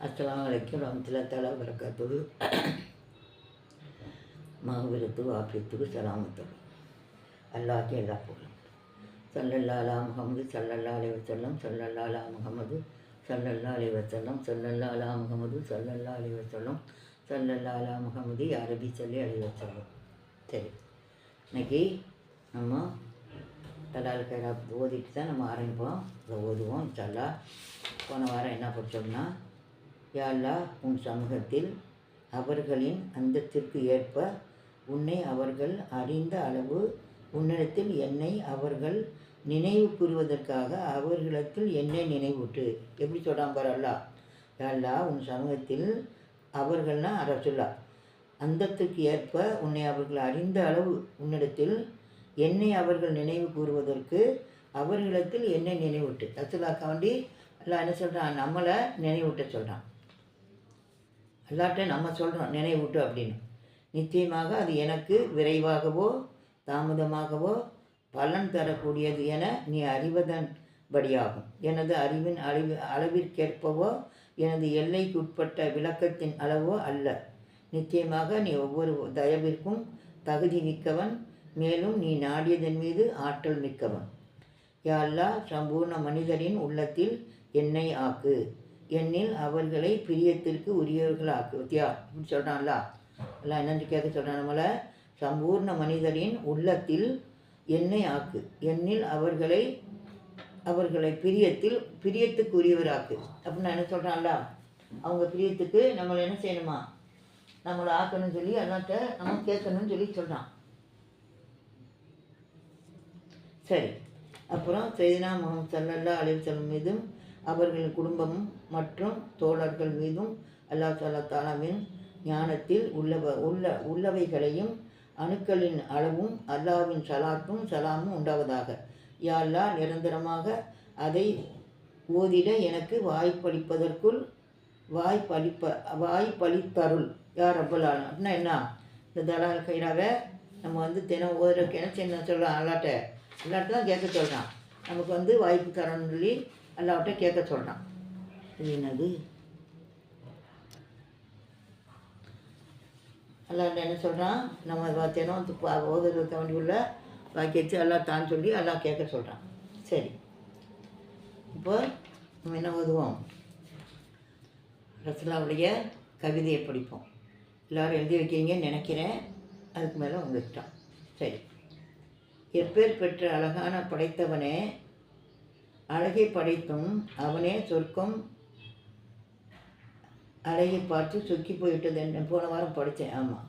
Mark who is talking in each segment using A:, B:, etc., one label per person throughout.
A: அஸ்லாம் வலைக்கும் ரமத்துல தலா வரக்கத்துக்கு மகவிரத்து வாப்பியத்துக்கு சலாமத்துக்கு அல்லாஹ்க்கு எல்லா போலும் சல்லல்லாலா முகமது சல்லல்லாலே வசல்லம் சல்லல்லாலா முகமது சல்லல்லாலே அலி வசல்லம் சல்லல்லாலா முகமது சல்லல்லாலே அலி வசல்லம் சல்லல்லாலா முகமது அரபி சொல்லி அலி வசல்லம் சரி. இன்னைக்கு நம்ம தலால் கைரா ஓதிட்டு தான் நம்ம ஆரம்பிப்போம். அதை ஓதுவோம் சல்லா போன வாரம் என்ன படித்தோம்னா யாழ்லா உன் சமூகத்தில் அவர்களின் அந்தத்திற்கு ஏற்ப உன்னை அவர்கள் அறிந்த அளவு உன்னிடத்தில் என்னை அவர்கள் நினைவு கூறுவதற்காக அவர்களிடத்தில் என்னை நினைவூட்டு. எப்படி சொல்கிறான் பார் அல்லா. யாழ்லா உன் சமூகத்தில் அவர்கள்னா அரசுல்லா. அந்தத்துக்கு ஏற்ப உன்னை அவர்கள் அறிந்த அளவு உன்னிடத்தில் என்னை அவர்கள் நினைவு கூறுவதற்கு அவர்களிடத்தில் என்னை நினைவூட்டு. ரசுல்லாக்காண்டி எல்லாம் என்ன சொல்கிறான் நம்மளை நினைவூட்ட சொல்கிறான் எல்லார்ட்டையும் நம்ம சொல்கிறோம் நினைவூட்டு அப்படின்னு. நிச்சயமாக அது எனக்கு விரைவாகவோ தாமதமாகவோ பலன் தரக்கூடியது என நீ அறிவதன் படியாகும் எனது அறிவின் அளவு அளவிற்கேற்பவோ எனது எல்லைக்குட்பட்ட விளக்கத்தின் அளவோ அல்ல. நிச்சயமாக நீ ஒவ்வொரு தயவிற்கும் தகுதி மிக்கவன். மேலும் நீ நாடியதன் மீது ஆற்றல் மிக்கவன். யாழ்லா சம்பூர்ண மனிதரின் உள்ளத்தில் என்னை ஆக்கு. என்னில் அவர்களை பிரியத்திற்கு உரியவர்களாக்கு வித்தியா இப்படி சொல்கிறான்ல எல்லாம் என்னென்று கேட்க சொல்கிறான் நம்மளை. சம்பூர்ண மனிதரின் உள்ளத்தில் என்னை ஆக்கு. என்னில் அவர்களை அவர்களை பிரியத்தில் பிரியத்துக்கு உரியவராக்கு அப்படின்னு என்ன சொல்கிறான்ல அவங்க பிரியத்துக்கு நம்மளை என்ன செய்யணுமா? நம்மளை ஆக்கணும்னு சொல்லி எல்லாத்த நம்ம கேட்கணும்னு சொல்லி சொல்கிறான் சரி. அப்புறம் செய்தினா முகமது சல்லல்லா செல்லும் மீதும் அவர்களின் குடும்பம் மற்றும் தோழர்கள் மீதும் அல்லா தாலா தாலாவின் ஞானத்தில் உள்ளவ உள்ள உள்ளவைகளையும் அணுக்களின் அளவும் அல்லாவின் சலாத்தும் சலாமும் உண்டாவதாக. யாழ்லா நிரந்தரமாக அதை ஓதிட எனக்கு வாய்ப்பளிப்பதற்குள் வாய்ப்பளிப்ப வாய்ப்பளித்தருள். யார் அப்பலான அப்படின்னா என்ன? இந்த தலால் கைராவை நம்ம வந்து தினம் ஓதுறதுக்கு என்ன சின்ன சொல்கிறோம் அல்லாட்ட. அல்லாட்ட தான் கேட்க சொல்கிறான் நமக்கு வந்து வாய்ப்பு தரணும்னு சொல்லி அல்லாவிட்ட கேட்க சொல்கிறான் இது என்னது? அல்லா என்ன சொல்கிறான் நம்ம வ- தினம் வந்து ஓதுறதுக்கு வேண்டி உள்ள வாக்கியத்தை எல்லாம் தான் சொல்லி எல்லாம் கேட்க சொல்கிறான் சரி. இப்போ நம்ம என்ன ஓதுவோம்? ரசலாவுடைய கவிதையை படிப்போம். எல்லாரும் எழுதி வைக்கிறீங்கன்னு நினைக்கிறேன். அதுக்கு மேலே வந்துட்டான் சரி. எப்பேர் பெற்ற அழகான படைத்தவனே அழகை படைத்தும் அவனே சொர்க்கம் அழகை பார்த்து சொக்கி போயிட்டது என்று போன வாரம் படித்தேன். ஆமாம்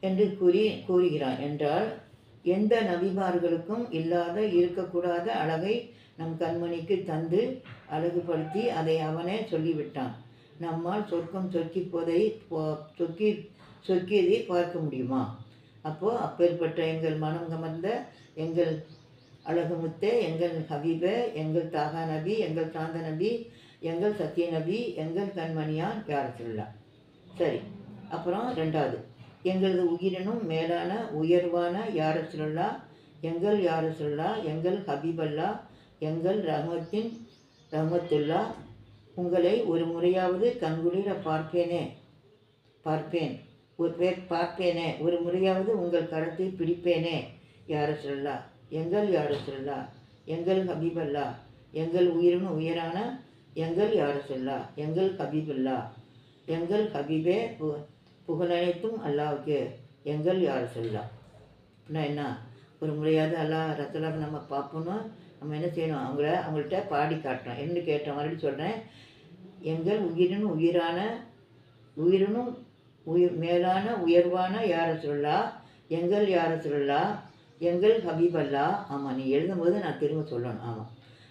A: என்று கூறி கூறுகிறான் என்றால் எந்த நபிமார்களுக்கும் இல்லாத இருக்கக்கூடாத அழகை நம் கண்மணிக்கு தந்து அழகுபடுத்தி அதை அவனே சொல்லிவிட்டான். நம்மால் சொர்க்கம் சொக்கி போதை போ- சொக்கி சொக்கியதை பார்க்க முடியுமா? அப்போது அப்பேற்பட்ட எங்கள் மனம் கமர்ந்த எங்கள் அழகுமுத்தே எங்கள் ஹபீபே எங்கள் தாகா நபி எங்கள் சாந்த நபி எங்கள் சத்திய நபி எங்கள் கண்மணியான் யார் சரி அப்புறம் ரெண்டாவது. எங்களது உயிரினும் மேலான உயர்வான யார சொல்லா? எங்கள் யார சொல்லா? எங்கள் ஹபீபல்லா? எங்கள் ரஹமத்தின் ரஹமத்துல்லா? உங்களை ஒரு முறையாவது கண்குளிர பார்ப்பேனே பார்ப்பேன். ஒரு பேர் பார்ப்பேனே ஒரு முறையாவது உங்கள் கரத்தை பிடிப்பேனே யார சொல்லா? எங்கள் யார சொல்லா? எங்கள் ஹபீபல்லா. எங்கள் உயிரினும் உயரான எங்கள் யார சொல்லா? எங்கள் ஹபீபல்லா. எங்கள் ஹபீபே பு புகழனைத்தும் அல்லாவுக்கு எங்கள் யார சொல்லா? அப்படின்னா என்ன? ஒரு முறையாவது அல்லாஹ் ரத்தலாக நம்ம பார்ப்போம்னா நம்ம என்ன செய்யணும்? அவங்கள அவங்கள்ட்ட பாடி காட்டணும். என்ன கேட்டோம் மறுபடியும் சொல்கிறேன் எங்கள் உயிரினும் உயிரான உயிரினும் உயிர் மேலான உயர்வான யார சொல்லா? எங்கள் யார சொல்லா? எங்கள் ஹபீபல்லா ஆமாம் நீ எழுதும்போது நான் திரும்ப சொல்லணும் ஆமாம்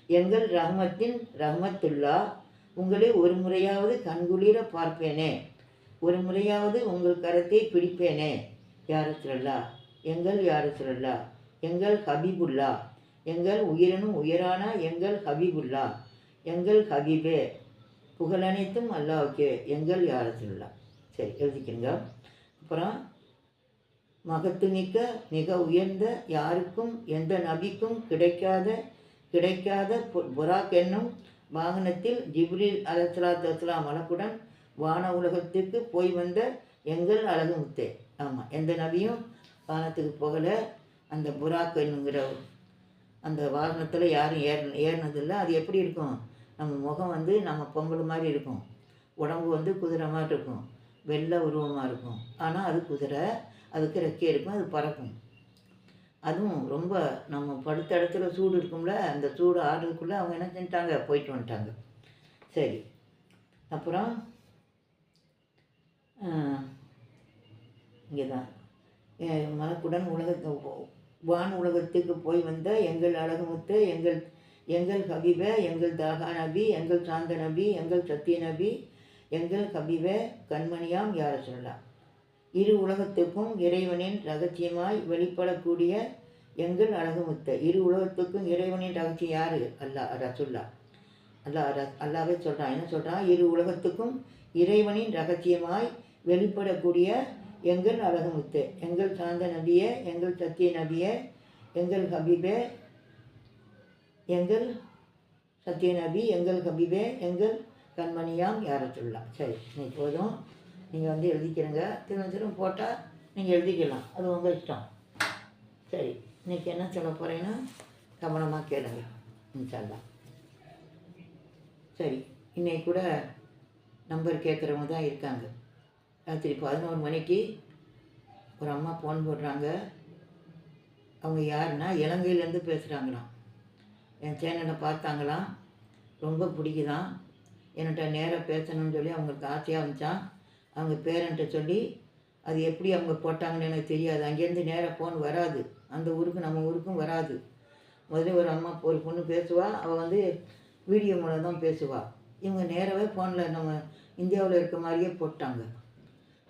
A: எங்கள் ரஹ்மத்தின் ரஹ்மத்துல்லா உங்களை ஒரு முறையாவது கண்குளிர பார்ப்பேனே ஒரு முறையாவது உங்கள் கரத்தை பிடிப்பேனே யார எங்கள் யாரசுரல்லா எங்கள் ஹபீபுல்லா எங்கள் உயிரினும் உயரான எங்கள் ஹபீபுல்லா எங்கள் ஹபீபே புகழனைத்தும் அல்லாவுக்கு எங்கள் யாரசுல்லா சரி எழுதிக்கங்க அப்புறம் மகத்துமிக்க மிக உயர்ந்த யாருக்கும் எந்த நபிக்கும் கிடைக்காத கிடைக்காத பு- புராக் என்னும் வாகனத்தில் ஜிப்ரில் அலஸ்லாத்து அஸ்லாம் மலக்குடன் வான உலகத்துக்கு போய் வந்த எங்கள் அழகு முத்தே ஆமாம் எந்த நபியும் வானத்துக்கு போகலை. அந்த புராக் என்னுங்கிற அந்த வாகனத்தில் யாரும் ஏற ஏறினதில்லை. அது எப்படி இருக்கும்? நம்ம முகம் வந்து நம்ம பொங்கல் மாதிரி இருக்கும். உடம்பு வந்து குதிரை மாதிரி இருக்கும். வெள்ளை உருவமாக இருக்கும். ஆனால் அது குதிரை. அதுக்கு ரெக்கை இருக்கும் அது பறக்கும். அதுவும் ரொம்ப நம்ம படுத்த இடத்துல சூடு இருக்கும்ல அந்த சூடு ஆடுறதுக்குள்ளே அவங்க என்ன செஞ்சிட்டாங்க? போயிட்டு வந்துட்டாங்க. சரி. அப்புறம் இங்கே தான் மலக்குடன் உலகத்து வான் உலகத்துக்கு போய் வந்த எங்கள் அழகுமுத்து எங்கள் எங்கள் கபிவ எங்கள் தாகா நபி எங்கள் சாந்த நபி எங்கள் சத்திய நபி எங்கள் கபிவ கண்மணியாம் யாரை சொல்லலாம்? இரு உலகத்துக்கும் இறைவனின் ரகசியமாய் வெளிப்படக்கூடிய எங்கள் அழகுமுத்த. இரு உலகத்துக்கும் இறைவனின் ரகசியம் யார்? அல்லா ரசுல்லா அல்லா ரஸ் அல்லாவே சொல்கிறான் என்ன சொல்கிறான் இரு உலகத்துக்கும் இறைவனின் ரகசியமாய் வெளிப்படக்கூடிய எங்கள் அழகுமுத்து. எங்கள் சாந்த நபிய எங்கள் சத்திய நபிய எங்கள் ஹபீபே எங்கள் சத்திய நபி எங்கள் ஹபீபே எங்கள் கண்மணியாம் யார சொல்லலாம் சரி நீ போதும். நீங்கள் வந்து எழுதிக்கிறங்க திரும்ப போட்டால் நீங்கள் எழுதிக்கலாம். அது உங்கள் இஷ்டம். சரி இன்றைக்கி என்ன சொல்ல போகிறேன்னா கவனமாக கேளுங்க. இன்ஷால்லாம் சரி இன்னைக்கு கூட நம்பர் கேட்குறவங்க தான் இருக்காங்க. ராத்திரி பதினோரு மணிக்கு ஒரு அம்மா ஃபோன் போடுறாங்க. அவங்க யாருன்னா இலங்கையிலேருந்து பேசுகிறாங்களாம் என் சேனலை பார்த்தாங்களாம். ரொம்ப பிடிக்குதான் என்கிட்ட நேராக பேசணும்னு சொல்லி அவங்களுக்கு ஆசையாக இருந்துச்சான் அவங்க பேரண்ட்டை சொல்லி அது எப்படி அவங்க போட்டாங்கன்னு எனக்கு தெரியாது. அங்கேருந்து நேராக ஃபோன் வராது. அந்த ஊருக்கு நம்ம ஊருக்கும் வராது. முதல்ல ஒரு அம்மா ஒரு பொண்ணு பேசுவாள் அவள் வந்து வீடியோ மூலம் தான் பேசுவாள் இவங்க நேராகவே ஃபோனில் நம்ம இந்தியாவில் இருக்க மாதிரியே போட்டாங்க.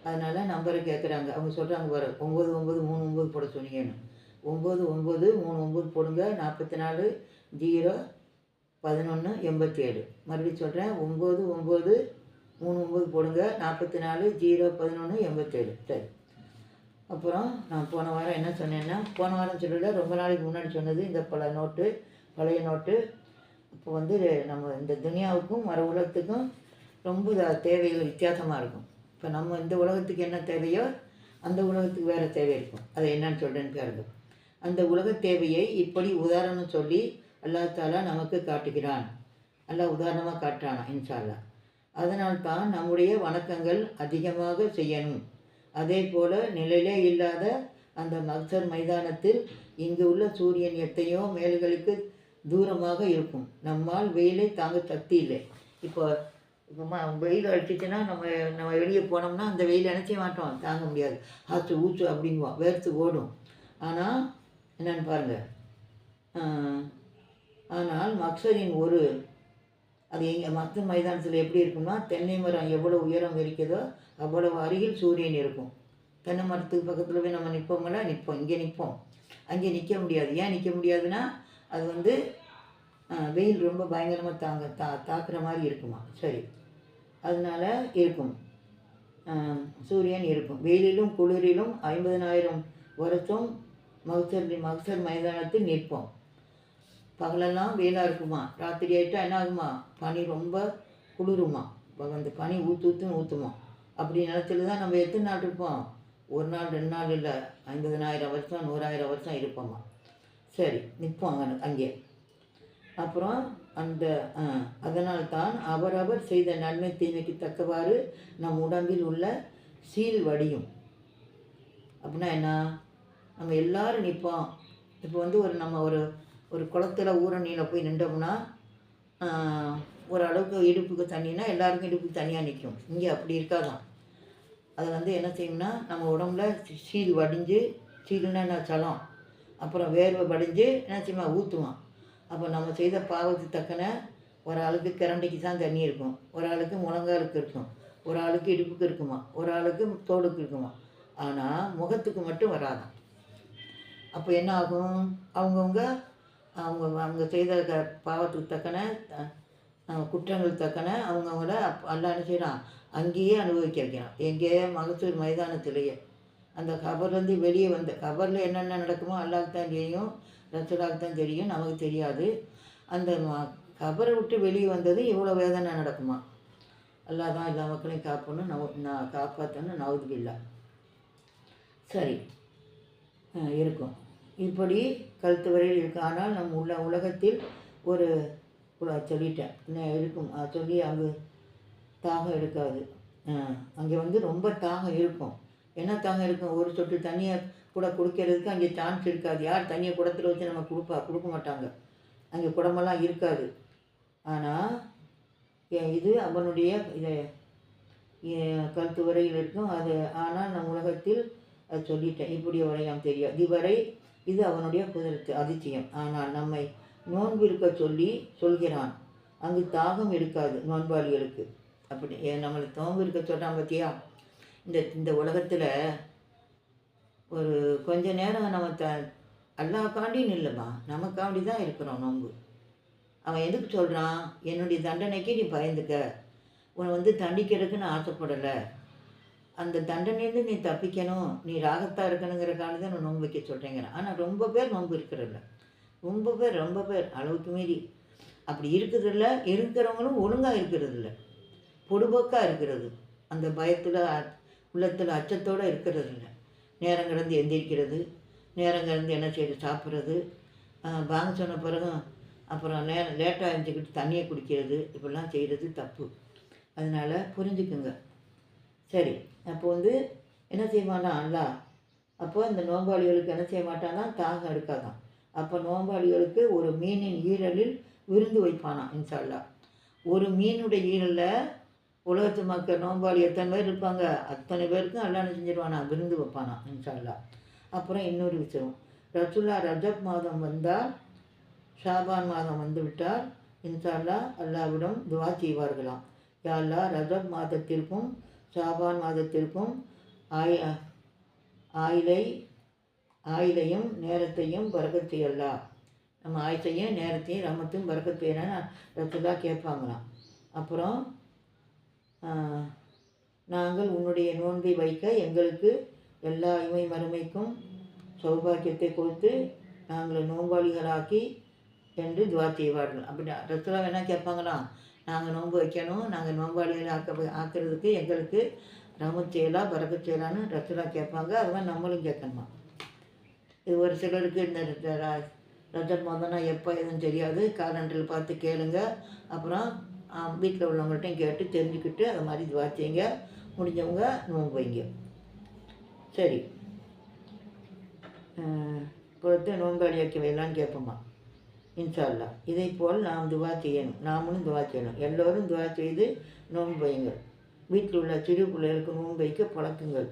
A: அதனால் நம்பரை கேட்குறாங்க அவங்க சொல்கிறாங்க வர ஒம்பது ஒம்பது மூணு ஒம்பது போட சொன்னீங்கன்னு. ஒம்பது ஒம்பது மூணு ஒம்பது போடுங்க. நாற்பத்தி நாலு ஜீரோ பதினொன்று எண்பத்தி ஏழு மறுபடியும் சொல்கிறேன் ஒம்பது ஒம்பது மூணு ஒம்பது போடுங்க. நாற்பத்தி நாலு ஜீரோ பதினொன்று எண்பத்தேழு. சரி. அப்புறம் நான் போன வாரம் என்ன சொன்னேன்னா போன வாரம் சொல்லல ரொம்ப நாளைக்கு முன்னாடி சொன்னது இந்த பல நோட்டு பழைய நோட்டு. இப்போ வந்து நம்ம இந்த துனியாவுக்கும் மர உலகத்துக்கும் ரொம்ப தேவைகள் வித்தியாசமாக இருக்கும். இப்போ நம்ம இந்த உலகத்துக்கு என்ன தேவையோ அந்த உலகத்துக்கு வேறு தேவை இருக்கும். அதை என்னன்னு சொல்கிறேன்னு பாருங்க. அந்த உலக தேவையை இப்படி உதாரணம் சொல்லி அல்லா தாலா நமக்கு காட்டுகிறான். நல்லா உதாரணமாக காட்டுறானா இன்ஷால்லா அதனால்தான் நம்முடைய வணக்கங்கள் அதிகமாக செய்யணும். அதே போல் நிழலே இல்லாத அந்த மக்சர் மைதானத்தில் இங்கு உள்ள சூரியன் எத்தையோ மேல்களுக்கு தூரமாக இருக்கும். நம்மால் வெயிலை தாங்க சக்தி இல்லை. இப்போ இப்போ ம வெயில் அடிச்சிச்சுன்னா நம்ம நம்ம வெளியே போனோம்னா அந்த வெயில் நினச்சே மாட்டோம். தாங்க முடியாது. ஆச்சு ஊச்சு அப்படிங்குவோம். வேர்த்து ஓடும். ஆனால் என்னென்னு பாருங்கள் ஆனால் மக்சரின் ஒரு அது எங்கே மற்ற மைதானத்தில் எப்படி இருக்கும்னா தென்னை மரம் எவ்வளோ உயரம் இருக்குதோ அவ்வளவு அருகில் சூரியன் இருக்கும். தென்னை மரத்துக்கு பக்கத்தில் போய் நம்ம நிற்போம்ல நிற்போம் இங்கே நிற்போம் அங்கே நிற்க முடியாது. ஏன் நிற்க முடியாதுன்னா அது வந்து வெயில் ரொம்ப பயங்கரமாக தாங்க தா தாக்குற மாதிரி இருக்குமா? சரி. அதனால் இருக்கும். சூரியன் இருக்கும். வெயிலிலும் குளிரிலும் ஐம்பதனாயிரம் வருஷம் மகசர் மகசர் மைதானத்தில் நிற்போம். பகலெல்லாம் வெயிலாக இருக்குமா? ராத்திரி ஆகிட்டா என்ன ஆகுமா? பனி ரொம்ப குளிருமா? அந்த பனி ஊற்று ஊற்றுன்னு ஊற்றுமா அப்படி நிலத்துல தான் நம்ம எத்தனை நாள் இருப்போம்? ஒரு நாள் ரெண்டு நாள் இல்லை. ஐம்பதனாயிரம் வருஷம் நூறாயிரம் வருஷம் இருப்போம்மா சரி நிற்போம் அங்கே அங்கே. அப்புறம் அந்த அதனால் தான் அவரவர் செய்த நன்மை தீமைக்கு தக்கவாறு நம் உடம்பில் உள்ள சீல் வடியும். அப்படின்னா என்ன? நம்ம எல்லோரும் நிற்போம். இப்போ வந்து ஒரு நம்ம ஒரு ஒரு குளத்தில் ஊரணியில் போய் நின்றோம்னா ஒரு அளவுக்கு இடுப்புக்கு தண்ணினா எல்லாருக்கும் இடுப்புக்கு தனியாக நிற்கும் இங்கே அப்படி இருக்காதான். அதை வந்து என்ன செய்யும்னா நம்ம உடம்புல சீல் வடிஞ்சு சீலுன்னா என்ன சலம் அப்புறம் வேர்வை வடிஞ்சு என்ன செய்யுமா ஊற்றுவான் அப்போ நம்ம செய்த பாவத்துக்கு தக்கன ஒரு ஆளுக்கு கிரண்டைக்கு தான் தண்ணி இருக்கும். ஒரு ஆளுக்கு முழங்காலுக்கு இருக்கும். ஒரு ஆளுக்கு இடுப்புக்கு இருக்குமா. ஒரு ஆளுக்கு தோடுக்கு இருக்குமா. ஆனால் முகத்துக்கு மட்டும் வராதான். அப்போ என்ன ஆகும்? அவங்கவுங்க அவங்க அவங்க செய்த க பாவத்துக்கு தக்கன குற்றங்கள் தக்கன அவங்கவுங்கள அப் அல்லா என்ன செய்யலாம் அங்கேயே அனுபவிக்க வைக்கலாம் எங்கேயே மகசூர் மைதானத்திலேயே. அந்த கபர்லேருந்து வெளியே வந்த கபரில் என்னென்ன நடக்குமோ அல்லாவுக்கு தான் தெரியும் ரசூலாவுக்கு தான் தெரியும் நமக்கு தெரியாது. அந்த கபரை விட்டு வெளியே வந்தது இவ்வளோ வேதனை நடக்குமா? அல்லா தான் எல்லா மக்களையும் காப்பணும் நவ நான் காப்பாற்றணும் நவுதுபில்லா. சரி. இருக்கும். இப்படி கழுத்து வரையில் இருக்கும் ஆனால் நம் உள்ள உலகத்தில் ஒரு சொல்லிட்டேன். நான் இருக்கும். அஹ் சொல்லி அங்கு தாகம் எடுக்காது. அங்கே வந்து ரொம்ப தாகம் இருக்கும். என்ன தாகம் இருக்கும்? ஒரு சொட்டு தண்ணியை கூட குடிக்கிறதுக்கு அங்கே சான்ஸ் இருக்காது. யார் தண்ணியை குடத்தில் வச்சு நம்ம கொடுப்பா கொடுக்க மாட்டாங்க. அங்கே குடமெல்லாம் இருக்காது. ஆனால் இது அவனுடைய இதை கருத்து கழுத்து வரையில் இருக்கும். அது ஆனால் நம் உலகத்தில் அது சொல்லிட்டேன். இப்படி வரையாம் தெரியாது. இதுவரை இது அவனுடைய குதிரத்து அதிசயம். ஆனால் நம்மை நோன்பு இருக்க சொல்லி சொல்கிறான். அங்கு தாகம் இருக்காது நோன்பாளிகளுக்கு. அப்படி ஏ, நம்மளை நோன்பு இருக்க சொல்கிறான் பார்த்தியா இந்த இந்த உலகத்தில் ஒரு கொஞ்ச நேரம் நம்ம த அல்லாக்காண்டின்னு இல்லைம்மா நமக்காண்டி தான் இருக்கிறோம் நோன்பு. அவன் எதுக்கு சொல்கிறான் என்னுடைய தண்டனைக்கு நீ பயந்துக்க. உன்னை வந்து தண்டிக்கிறதுக்கு நான் ஆசைப்படலை. அந்த தண்டனையிலேருந்து நீ தப்பிக்கணும் நீ ராகத்தாக இருக்கணுங்கிறக்கான தான் நான் நோன்பு வைக்க சொல்கிறேங்கிறேன் ஆனால் ரொம்ப பேர் நோன்பு இருக்கிறதில்ல. ரொம்ப பேர் ரொம்ப பேர் அளவுக்கு மீறி அப்படி இருக்கிறதில்ல இருக்கிறவங்களும் ஒழுங்காக இருக்கிறது இல்லை பொடுபோக்காக இருக்கிறது. அந்த பயத்தில் உள்ளத்தில் அச்சத்தோடு இருக்கிறது இல்லை நேரம் கிடந்து எந்திரிக்கிறது நேரம் கிடந்து என்ன செய்து சாப்பிட்றது வாங்க சொன்ன பிறகும் அப்புறம் நே லேட்டாக எழுந்துக்கிட்டு தண்ணியை குடிக்கிறது இப்படிலாம் செய்கிறது தப்பு. அதனால் புரிஞ்சுக்குங்க. சரி. அப்போ வந்து என்ன செய்வானா அல்லா அப்போ இந்த நோம்பாளிகளுக்கு என்ன செய்ய மாட்டானா தாகம் எடுக்காதான். அப்போ நோம்பாளிகளுக்கு ஒரு மீனின் ஈரலில் விருந்து வைப்பானாம் இன்ஷா ஒரு மீனுடைய ஈரலில் உலகத்து மக்கள் நோம்பாளி எத்தனை பேர் இருப்பாங்க? அத்தனை பேருக்கும் எல்லாம் என்ன செஞ்சிருவானா? விருந்து வைப்பானா இன்ஷால்லா அப்புறம் இன்னொரு விஷயம். ரசுல்லா ரஜப் மாதம் வந்தால் ஷாபான் மாதம் வந்துவிட்டால் இன்ஷால்லா அல்லாவிடம் துவா செய்வார்களாம். யாழ்லா ரஜப் மாதத்திற்கும் ஷாபான் மாதத்திற்கும் ஆய் ஆயிலை ஆயுளையும் நேரத்தையும் பறக்கத் அல்லா நம்ம ஆயுத்தையும் நேரத்தையும் ரமத்தையும் பறக்கத் செய்யணும்னு கேட்பாங்களாம். அப்புறம் நாங்கள் உன்னுடைய நோன்பை வைக்க எங்களுக்கு எல்லா இமை மறுமைக்கும் சௌபாக்கியத்தை கொடுத்து நாங்கள் நோன்பாளிகளாக்கி என்று துவா செய்வார்கள். அப்படி ரசுல்லா வேணால் கேட்பாங்களாம்? நாங்கள் நோன்பு வைக்கணும். நாங்கள் நோன்பாளிகள் ஆக்க ஆக்கிறதுக்கு எங்களுக்கு ரமு செய்யலாம் பறக்க செய்யலான்னு ரசுல்லா கேட்பாங்க அதுதான் நம்மளும் கேட்கணுமா? இது ஒரு சிலருக்கு இந்த ர- ர- எப்போ எதுவும் தெரியாது. காலண்டரில் பார்த்து கேளுங்க. அப்புறம் வீட்டில் உள்ளவங்கள்ட்டையும் கேட்டு தெரிஞ்சுக்கிட்டு அது மாதிரி இது செய்யுங்க முடிஞ்சவங்க நோன்பு வைங்க. சரி. கொடுத்து நோன்பாளி வைக்க வைலான்னு கேட்போம்மா இன்ஷால்லா இதை போல் நாம் துவா செய்யணும். நாமளும் துவா செய்யணும். எல்லோரும் துவா செய்து நோன்பு வையுங்கள். வீட்டில் உள்ள சிறு பிள்ளைகளுக்கு நோன்பு வைக்க பழக்குங்கள்.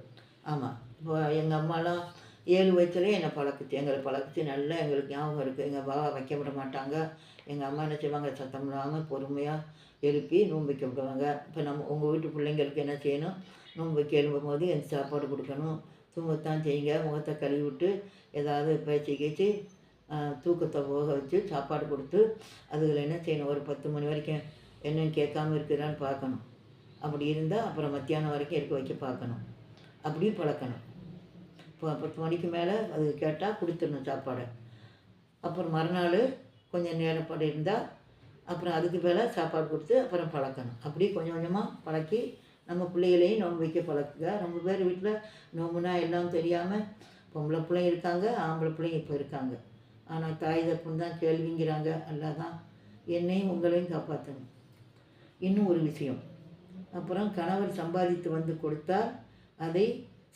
A: ஆமாம் இப்போ எங்கள் அம்மாலாம் ஏழு வயசுலேயே என்னை பழக்குச்சு. எங்களை பழக்குச்சு. நல்லா எங்களுக்கு ஞாபகம் இருக்குது எங்கள் பாபா வைக்க விட மாட்டாங்க. எங்கள் அம்மா என்ன செய்வாங்க? சத்தம் இல்லாமல் பொறுமையாக எழுப்பி நோன்பு வைக்க விடுவாங்க. இப்போ நம்ம உங்கள் வீட்டு பிள்ளைங்களுக்கு என்ன செய்யணும்? நோன்பு வைக்க எழும்பும் போது எந்த சாப்பாடு கொடுக்கணும். தூங்கத்தான் செய்யுங்க. முகத்தை கழுவி விட்டு ஏதாவது பேச்சு கீச்சு தூக்கத்தை போக வச்சு சாப்பாடு கொடுத்து அதுகளை என்ன செய்யணும்? ஒரு பத்து மணி வரைக்கும் என்னென்னு கேட்காம இருக்குதான்னு பார்க்கணும். அப்படி இருந்தால் அப்புறம் மத்தியானம் வரைக்கும் இருக்க வைக்க பார்க்கணும். அப்படியும் பழக்கணும். இப்போ பத்து மணிக்கு மேலே அது கேட்டால் கொடுத்துடணும் சாப்பாடை. அப்புறம் மறுநாள் கொஞ்சம் நேரப்பாடு இருந்தால் அப்புறம் அதுக்கு மேலே சாப்பாடு கொடுத்து அப்புறம் பழக்கணும். அப்படி கொஞ்சம் கொஞ்சமாக பழக்கி நம்ம பிள்ளைகளையும் நோன்பு வைக்க பழக்குங்க. ரொம்ப பேர் வீட்டில் நோம்புனா எல்லாம் தெரியாமல் பொம்பளை பிள்ளைங்க இருக்காங்க ஆம்பளை பிள்ளைங்க இப்போ இருக்காங்க. ஆனால் தாய் தப்புன்னு தான் கேள்விங்கிறாங்க. அல்லாதான் என்னையும் உங்களையும் காப்பாற்றணும் இன்னும் ஒரு விஷயம். அப்புறம் கணவர் சம்பாதித்து வந்து கொடுத்தால் அதை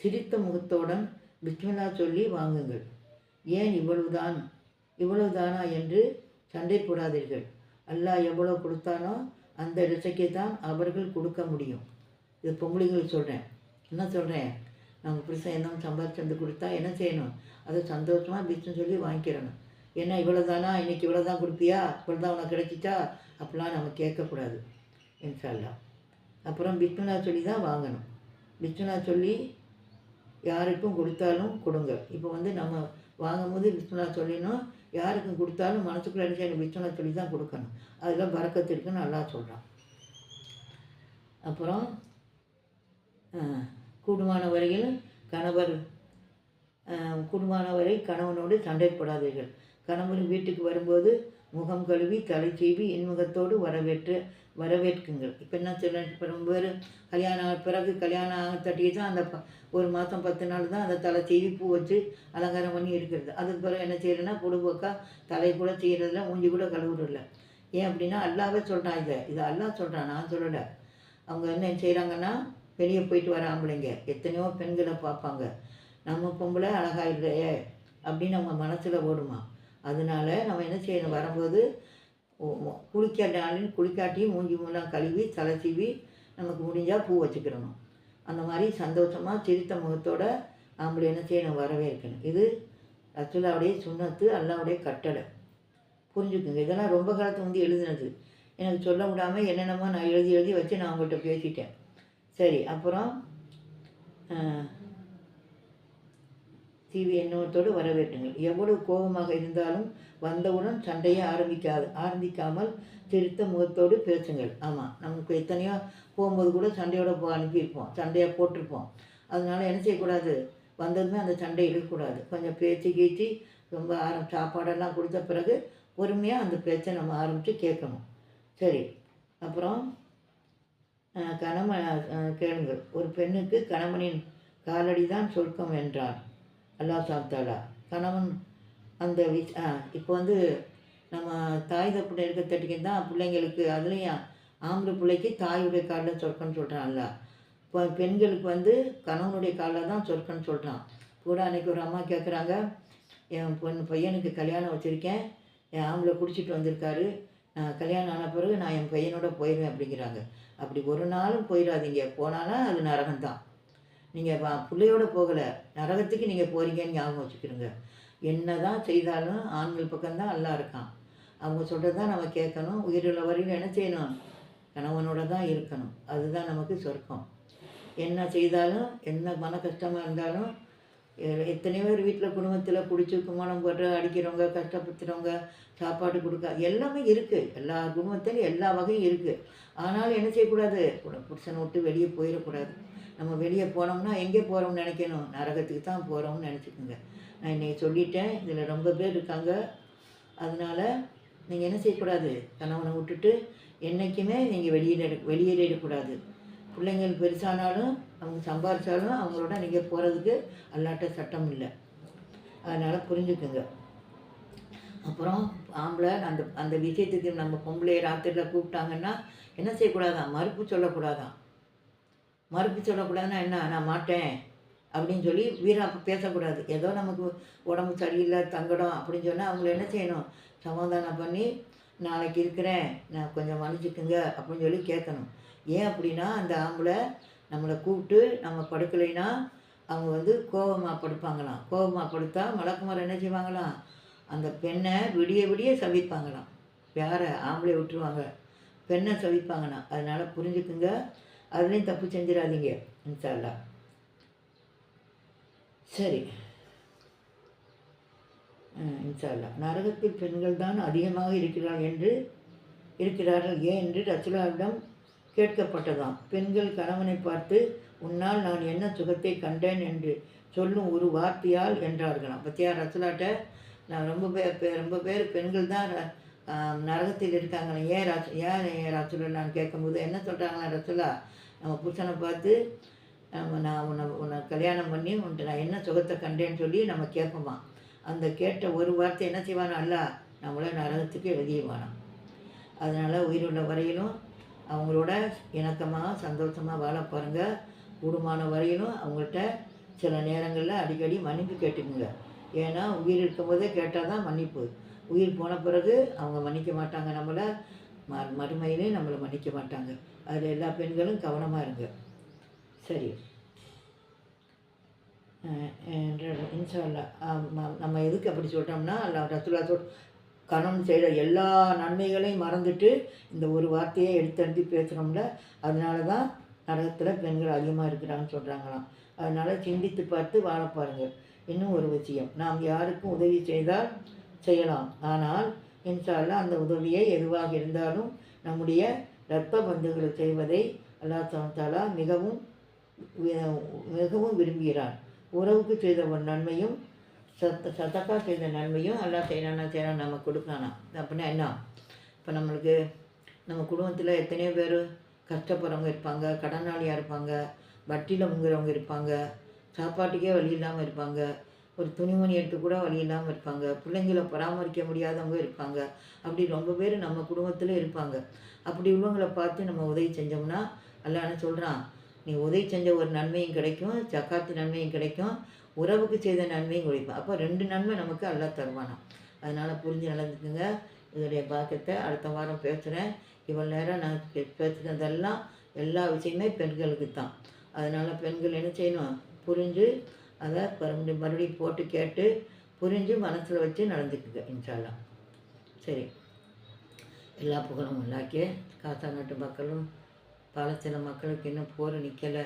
A: சிரித்த முகத்தோடன் பிஸ்மில்லா சொல்லி வாங்குங்கள். ஏன் இவ்வளவுதான்? இவ்வளவுதானா என்று சண்டை போடாதீர்கள். அல்லாஹ் எவ்வளோ கொடுத்தானோ அந்த ரிசைக்கை தான் அவர்கள் கொடுக்க முடியும். இது பொம்பளைங்களுக்கு சொல்கிறேன் என்ன சொல்கிறேன் நாங்கள் புருஷன் என்ன சம்பாதிச்சு வந்து கொடுத்தா என்ன செய்யணும்? அதை சந்தோஷமாக பிஸ்னஸ் சொல்லி வாங்கிக்கிறணும். ஏன்னா இவ்வளோதானா இன்னைக்கு இவ்வளோ தான் கொடுப்பியா? இவ்வளோ தான் உனக்கு கிடைச்சிட்டா அப்படிலாம் நம்ம கேட்கக்கூடாது இன்ஷால்லாம் அப்புறம் பிஸ்மில்லா சொல்லி தான் வாங்கணும். பிஸ்மில்லா சொல்லி யாருக்கும் கொடுத்தாலும் கொடுங்க. இப்போ வந்து நம்ம வாங்கும்போது விஸ்வநாத் சொல்லினோம் யாருக்கும் கொடுத்தாலும் மனசுக்குள்ள என்ன செய்யணும்? பிஸ்மில்லா சொல்லி தான் கொடுக்கணும். அதில் பறக்கத்து இருக்குன்னு நல்லா சொல்கிறான் அப்புறம் கூடுமான வரையில் கணவர் குடும்பமானவரை கூடுமான வரை கணவனோடு சண்டைப்படாதீர்கள் கணவன் வீட்டுக்கு வரும்போது முகம் கழுவி தலை சீவி இன்முகத்தோடு வரவேற்று வரவேற்குங்கள். இப்போ என்ன சொல்ல இப்போ ரொம்ப பேர் கல்யாணம் பிறகு கல்யாணம் ஆக தட்டி தான் அந்த ப- ஒரு மாதம் பத்து நாள் தான் அந்த தலை சீவி பூ வச்சு அலங்காரம் பண்ணி இருக்கிறது. அதுக்கு பிறகு என்ன செய்யறதுன்னா பொடுபோக்கா தலை கூட செய்கிறதுல மூஞ்சி கூட கழுவுறதில்ல. ஏன் அப்படின்னா அல்லாவே சொல்கிறான் இதை. இதை அல்லாஹ் சொல்கிறான் நான் சொல்லலை. அவங்க என்ன செய்கிறாங்கன்னா வெளியே போயிட்டு வர ஆம்பளைங்க. எத்தனையோ பெண்களை பார்ப்பாங்க. நம்ம பொம்பளை அழகாக இல்லையே அப்படின்னு அவங்க மனசில் ஓடுமா? அதனால நம்ம என்ன செய்யணும்? வரும்போது குளிக்காட்டாலும் குளிக்காட்டியும் மூஞ்சி மூலம் கழுவி தலை சீவி நமக்கு முடிஞ்சால் பூ வச்சுக்கிடணும். அந்த மாதிரி சந்தோஷமாக சிரித்த முகத்தோடு ஆம்பளை என்ன செய்யணும்? வரவேற்கணும். இது ரசுல்லாவுடைய சுண்ணத்து அல்லாவுடைய கட்டளை. புரிஞ்சுக்குங்க. இதெல்லாம் ரொம்ப காலத்து வந்து எழுதுனது. எனக்கு சொல்ல விடாமல் என்னென்னமோ நான் எழுதி எழுதி வச்சு நான் அவங்கள்ட்ட பேசிட்டேன். சரி அப்புறம் டிவி எண்ணத்தோடு வரவேற்றுங்கள். எவ்வளவு கோபமாக இருந்தாலும் வந்தவுடன் சண்டையை ஆரம்பிக்காது ஆரம்பிக்காமல் திருத்த முகத்தோடு பேசுங்கள். ஆமாம் நமக்கு எத்தனையோ போகும்போது கூட சண்டையோட போ அனுப்பியிருப்போம் சண்டையாக போட்டிருப்போம். அதனால என்ன செய்யக்கூடாது? வந்ததுமே அந்த சண்டை இழுக்கக்கூடாது. கொஞ்சம் பேச்சு கீச்சு ரொம்ப ஆரம் சாப்பாடெல்லாம் கொடுத்த பிறகு பொறுமையாக அந்த பேச்சை நம்ம ஆரம்பித்து கேட்கணும். சரி அப்புறம் கணவன் கேளுங்கள். ஒரு பெண்ணுக்கு கணவனின் காலடி தான் சொர்க்கம் என்றார் அல்லா சாப்பிட்டாளா கணவன் அந்த விஷ் ஆ இப்போ வந்து நம்ம தாய் தப்புட இருக்க தட்டிக்கு தான் பிள்ளைங்களுக்கு அதுலேயும் ஆம்பளை பிள்ளைக்கு தாயுடைய காலில் சொற்கன்னு சொல்கிறான் அல்ல இப்போ பெண்களுக்கு வந்து கணவனுடைய காலில் தான் சொற்கன்னு சொல்கிறான் கூட அன்றைக்கி ஒரு அம்மா கேட்குறாங்க என் பொண்ணு பையனுக்கு கல்யாணம் வச்சுருக்கேன் என் ஆம்பளை குடிச்சிட்டு வந்திருக்காரு நான் கல்யாணம் ஆன பிறகு நான் என் பையனோட போயிடுவேன் அப்படிங்கிறாங்க. அப்படி ஒரு நாளும் போயிடாதீங்க போனாலும் அது நரகம்தான். நீங்கள் வா போகலை. நரகத்துக்கு நீங்கள் போகிறீங்கன்னு ஞாபகம் வச்சுக்கிறோங்க என்ன தான் செய்தாலும் ஆண்கள் பக்கம்தான் எல்லாம் இருக்கான். அவங்க சொல்கிறது தான் நம்ம கேட்கணும். உயிருள்ள வரையும் என்ன செய்யணும்? கணவனோட தான் இருக்கணும். அதுதான் நமக்கு சொர்க்கம். என்ன செய்தாலும் என்ன மன கஷ்டமாக இருந்தாலும் எத்தனையோ பேர் வீட்டில் குடும்பத்தில் பிடிச்சி குமாரம் போட்டு அடிக்கிறவங்க கஷ்டப்படுத்துகிறவங்க சாப்பாடு கொடுக்க எல்லாமே இருக்குது எல்லா குடும்பத்திலும் எல்லா வகையும் இருக்குது ஆனாலும் என்ன செய்யக்கூடாது? புருஷனை விட்டு வெளியே போயிடக்கூடாது. நம்ம வெளியே போனோம்னா எங்கே போகிறோம்னு நினைக்கணும்? நரகத்துக்கு தான் போகிறோம்னு நினச்சிக்கோங்க. நான் இன்னைக்கு சொல்லிட்டேன் இதில் ரொம்ப பேர் இருக்காங்க. அதனால நீங்கள் என்ன செய்யக்கூடாது? கணவனை விட்டுட்டு என்றைக்குமே நீங்கள் வெளியேற வெளியேறிடக்கூடாது பிள்ளைங்கள் பெருசானாலும் அவங்க சம்பாரித்தாலும் அவங்களோட நீங்கள் போகிறதுக்கு அல்லாட்ட சட்டம் இல்லை. அதனால் புரிஞ்சுக்குங்க. அப்புறம் ஆம்பளை அந்த அந்த விஷயத்துக்கு நம்ம பொம்பளை ராத்திரியில் கூப்பிட்டாங்கன்னா என்ன செய்யக்கூடாதான்? மறுப்பு சொல்லக்கூடாதான். மறுப்பு சொல்லக்கூடாதுன்னா என்ன நான் மாட்டேன் அப்படின்னு சொல்லி வீராப்பு பேசக்கூடாது. ஏதோ நமக்கு உடம்பு சரியில்லை தங்கடம் அப்படின்னு சொன்னால் அவங்கள என்ன செய்யணும்? சமாதானம் பண்ணி நாளைக்கு இருக்கிறேன் நான் கொஞ்சம் மன்னிச்சுக்குங்க அப்படின்னு சொல்லி கேட்கணும். ஏன் அப்படின்னா அந்த ஆம்பளை நம்மளை கூப்பிட்டு நம்ம படுக்கலைன்னா அவங்க வந்து கோபமாக படுப்பாங்களாம். கோபமாக படுத்தா மலக்குமார் என்ன செய்வாங்களாம்? அந்த பெண்ணை விடிய விடிய சவிப்பாங்களாம். வேற ஆம்பளை விட்டுருவாங்க. பெண்ணை சவிப்பாங்களாம். அதனால் புரிஞ்சுக்குங்க. அதுலேயும் தப்பு செஞ்சிடாதீங்க இன்ஷால்லா சரி இன்ஷால்லா நரகத்தில் பெண்கள் தான் அதிகமாக இருக்கிறார் என்று இருக்கிறார்கள் ஏன் என்று ரசுலாவிடம் கேட்கப்பட்டதாம் பெண்கள் கணவனை பார்த்து உன்னால் நான் என்ன சுகத்தை கண்டேன் என்று சொல்லும் ஒரு வார்த்தையால் என்றார்களாம் பத்தியா ரசுலாட்ட நான் ரொம்ப பேர் ரொம்ப பேர் பெண்கள் தான் நரகத்தில் இருக்காங்களே ஏன் ரச ஏன் ரசுலா நான் கேட்கும்போது என்ன சொல்கிறாங்களா ரசுலா நம்ம புருஷனை பார்த்து நம்ம நான் உன்னை உன்னை கல்யாணம் பண்ணி உன்ட்டு நான் என்ன சுகத்தை கண்டேன்னு சொல்லி நம்ம கேட்போமா? அந்த கேட்ட ஒரு வார்த்தை என்ன செய்வானோ? அல்ல நம்மளை நரகத்துக்கு எழுதிடுவானாம் அதனால் உயிருள்ள வரையிலும் அவங்களோட இணக்கமாக சந்தோஷமாக வாழ பாருங்க. கூடுமான வரையிலும் அவங்கள்ட்ட சில நேரங்களில் அடிக்கடி மன்னிப்பு கேட்டுக்குங்க. ஏன்னா உயிர் இருக்கும்போதே கேட்டால் தான் மன்னிப்பு. உயிர் போன பிறகு அவங்க மன்னிக்க மாட்டாங்க நம்மளை. ம மறுமையிலே நம்மளை மன்னிக்க மாட்டாங்க. அதில் எல்லா பெண்களும் கவனமாக இருங்க. சரி. இன்ஷால்லா நம்ம எதுக்கு அப்படி சொல்கிறோம்னா அல்லா ரசுல்லா சொல் கணவன் செய்கிற எல்லா நன்மைகளையும் மறந்துட்டு இந்த ஒரு வார்த்தையை எடுத்தெடுத்து பேசுகிறோம்ல அதனால தான் நரகத்தில் பெண்கள் அதிகமாக இருக்கிறாங்கன்னு சொல்கிறாங்களாம் அதனால் சிந்தித்து பார்த்து வாழ பாருங்கள். இன்னும் ஒரு விஷயம் நாம் யாருக்கும் உதவி செய்தால் செய்யலாம். ஆனால் இன்ஷால்லா அந்த உதவியை எதுவாக இருந்தாலும் நம்முடைய இரத்த பந்துகள் செய்வதை அல்லாஹ் தாலா மிகவும் மிகவும் விரும்புகிறான். உறவுக்கு செய்த ஒரு நன்மையும் சத்த சதக்கா செய்த நன்மையும் எல்லாம் செய்யறானா செய்யறான் நம்ம கொடுக்கலானா அப்படின்னா என்ன? இப்போ நம்மளுக்கு நம்ம குடும்பத்தில் எத்தனையோ பேர் கஷ்டப்படுறவங்க இருப்பாங்க கடனாளியாக இருப்பாங்க வட்டியில் முங்குறவங்க இருப்பாங்க சாப்பாட்டுக்கே வழி இல்லாமல் இருப்பாங்க ஒரு துணிமணி எடுத்து கூட வழி இல்லாமல் இருப்பாங்க பிள்ளைங்களை பராமரிக்க முடியாதவங்க இருப்பாங்க அப்படி ரொம்ப பேர் நம்ம குடும்பத்தில் இருப்பாங்க. அப்படி உள்ளவங்களை பார்த்து நம்ம உதவி செஞ்சோம்னா அல்லான்னு சொல்கிறான் நீ உதவி செஞ்ச ஒரு நன்மையும் கிடைக்கும் சக்காத்து நன்மையும் கிடைக்கும் உறவுக்கு செய்த நன்மையும் கிடைக்கும். அப்போ ரெண்டு நன்மை நமக்கு அல்லாஹ் தருவானாம். அதனால் புரிஞ்சு நடந்துக்குங்க. இதோடைய பாக்கத்தை அடுத்த வாரம் பேசுகிறேன் இவ்வளோ நேரம் நான் பே- பேசுனதெல்லாம் எல்லா விஷயமே பெண்களுக்கு தான் அதனால் பெண்கள் என்ன செய்யணும்? புரிஞ்சு அதை மறுபடியும் மறுபடியும் போட்டு கேட்டு புரிஞ்சு மனசில் வச்சு நடந்துக்குங்க இன்ஷால்லாம் சரி. எல்லா புகழும் உள்ளாக்கே காத்தாநாட்டு மக்களும் பாலஸ்தீன மக்களுக்கு இன்னும் போர் நிற்கலை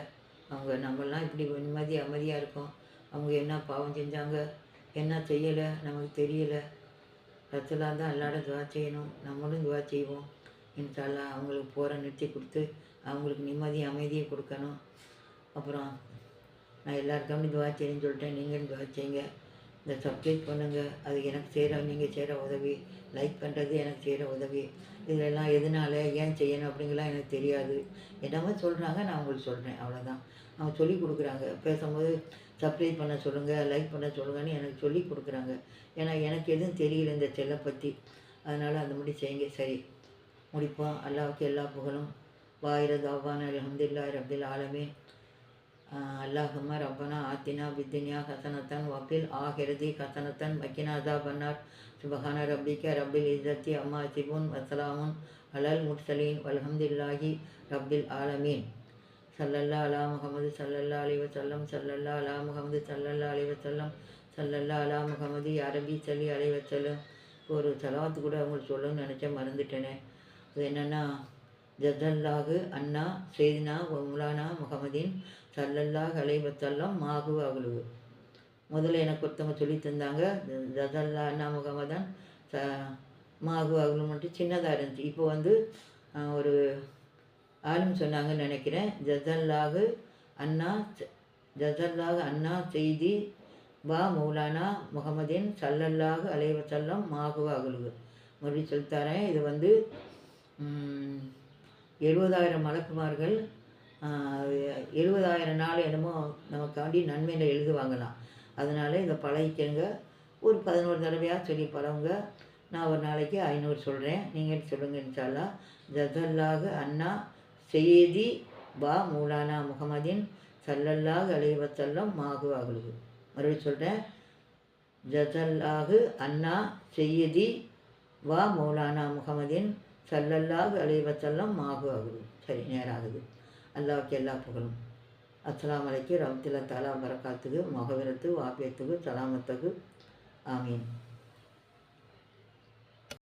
A: அவங்க நம்மெல்லாம் இப்படி நிம்மதி அமைதியாக இருக்கோம். அவங்க என்ன பாவம் செஞ்சாங்க? என்ன செய்யலை? நமக்கு தெரியலை. ரத்தலாக தான் எல்லாரும் துவா செய்யணும். நம்மளும் துவா செய்வோம். இன்ஷால்லா அவங்களுக்கு போரை நிறுத்தி கொடுத்து அவங்களுக்கு நிம்மதி அமைதியை கொடுக்கணும். அப்புறம் நான் எல்லாருக்கும் துவா செய்யணும்னு சொல்லிட்டேன். நீங்களும் துவா செய்யுங்க. இந்த சப்ஸ்கிரைப் பண்ணுங்கள் அது எனக்கு செய்கிற நீங்கள் செய்கிற உதவி. லைக் பண்ணுறது எனக்கு செய்கிற உதவி. இதிலெல்லாம் எதனால ஏன் செய்யணும் அப்படிங்கலாம் எனக்கு தெரியாது. என்னமோ சொல்கிறாங்க நான் உங்களுக்கு சொல்கிறேன் அவ்வளோதான் அவங்க சொல்லி கொடுக்குறாங்க. பேசும்போது சப்ஸ்கிரைப் பண்ண சொல்லுங்கள் லைக் பண்ண சொல்லுங்கன்னு எனக்கு சொல்லி கொடுக்குறாங்க. ஏன்னா எனக்கு எதுவும் தெரியல இந்த செல்லை பற்றி அதனால் அந்த மாதிரி செய்யுங்க. சரி. முடிப்போம். அல்லாவுக்கு எல்லா புகழும். வாயிர தாவான அலமதுல்லா ரபில் ஆலமீன் அல்லாஹும்ம ரப்பனா ஆத்தினா பித்துனியா ஹசனத்தன் வஃபில் ஆஹிரதி ஹசனத்தன் வக்கினா அதாபன்னார். சுபஹான ரப்பிக்க ரப்பில் இஸ்ஸத்தி அம்மா சிபுன் வசலாமுன் அலல் முர்சலீன் வல்ஹம்துல்லாஹி ரப்பில் ஆலமீன். சல்லல்லா அலா முகமது சல்லல்லா அலி வசல்லம் சல்லல்லா அலா முகமது சல்லல்லா அலி வசல்லம் சல்லல்லா அலா முகமது அரபி சல்லி அலி வசல்லம் ஒரு சலாத்து கூட அவங்களுக்கு சொல்லணும்னு நினச்சேன் மறந்துட்டேனே. அது என்னென்னா ஜதல்லாஹு அண்ணா சேதினா முலானா முகமதீன் சல்லல்லாஹ் அலைவத்தல்லம் மாகு அகலுவு முதல்ல எனக்கு ஒருத்தவங்க சொல்லி தந்தாங்க ஜதல்லா அண்ணா முகமதான் ச மாகு அகலு சின்னதாக இருந்துச்சு. இப்போ வந்து ஒரு ஆளும் சொன்னாங்கன்னு நினைக்கிறேன். ஜதல்லாகு அண்ணா ஜதல்லாக அண்ணா செய்தி வா மௌலானா முகமதின் சல்லல்லாஹு அலைவசல்லம் மாகு அகலுகு மறுபடியும் சொல்லித்தாரேன் இது வந்து எழுபதாயிரம் மலக்குமார்கள் எழுபதாயிரம் நாள் என்னமோ நமக்காண்டி நன்மையில் எழுதுவாங்களாம் அதனால் இதை பழகிக்கங்க. ஒரு பதினோரு தடவையாக சொல்லி பழகுங்க. நான் ஒரு நாளைக்கு ஐநூறு சொல்கிறேன் நீங்கள் சொல்லுங்கள் இன்ஷால்லா. ஜசல்லாக அண்ணா செய்தி பா மூலானா முகமதின் சல்லல்லாக அலைவத்தல்லம் மாகு அகலுகு மறுபடியும் சொல்கிறேன் ஜசல்லாஹு அண்ணா செய்தி வா மௌலானா முகமதின் சல்லல்லாஹு அலைஹி மாகு ஆகுது சரி நேரம் ஆகுது அல்லாவுக்கு எல்லா புகழும். அஸ்ஸலாமு அலைக்கும் ரஹ்மத்துல்லாஹி தஆலா வரகாத்துக்கு மகவிரத்து வாபியத்துக்கு சலாமத்துக்கு ஆமீன்.